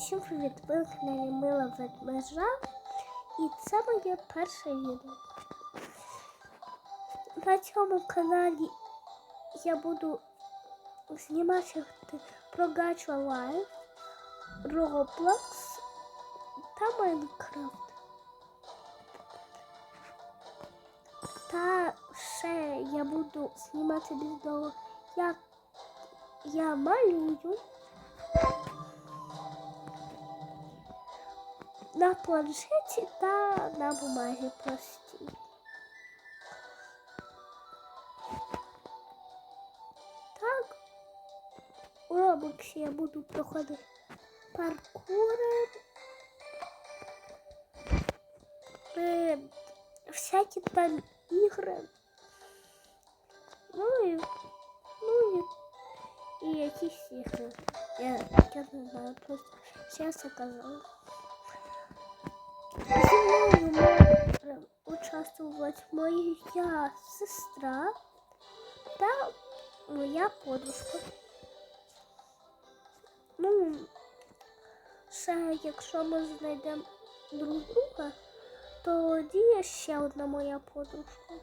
Всім привіт! Ви на каналі Мила Ведмежа. І це моє перше відео. На цьому каналі я буду знімати про Гача Лайф, Roblox та Майнкрафт. Та ще я буду знімати відео, як я малюю. на планшеті та на бумагі простій. Так, у Роблоксі я буду проходити паркури, е, всякі там ігри. Ну і, ну і, і якісь ігри. Я, я не знаю, просто зараз я казала. Зі Участвувати моя сестра та моя подружка. Ну, ще якщо ми знайдемо друг друга, то тоді є ще одна моя подружка.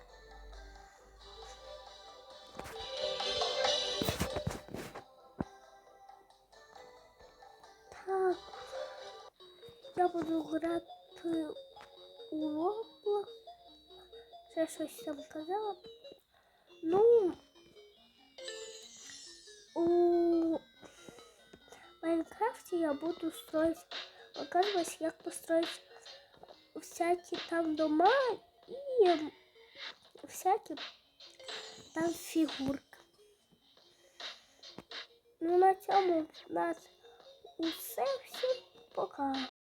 Так, я буду грати у Roblox. Ще щось там казала. Ну, у Майнкрафте я буду строить, показывать, как построить всякие там дома и всякие там фигурки. Ну, на цьому в нас усе.